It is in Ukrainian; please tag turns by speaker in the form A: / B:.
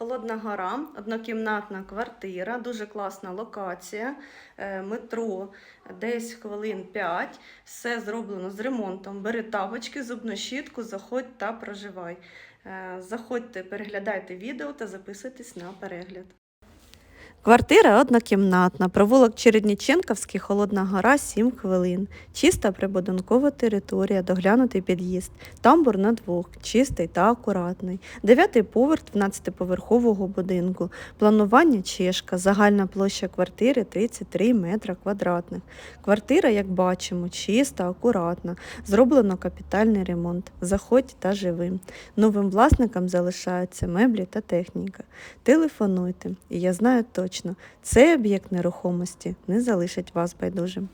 A: Холодна гора, однокімнатна квартира, дуже класна локація, е, метро десь хвилин 5. Все зроблено з ремонтом. Бери тапочки, зубну щітку, заходь та проживай. Е, Заходьте, переглядайте відео та записуйтесь на перегляд. Квартира однокімнатна, провулок Чередніченківський, Холодна гора, 7 хвилин. Чиста прибудинкова територія, доглянутий під'їзд. Тамбур на двох, чистий та акуратний. Дев'ятий поверх 12-поверхового будинку. Планування чешка, загальна площа квартири 33 метра квадратних. Квартира, як бачимо, чиста, акуратна. Зроблено капітальний ремонт. Заходь та живи. Новим власникам залишаються меблі та техніка. Телефонуйте, і я знаю точно, цей об'єкт нерухомості не залишить вас байдужим.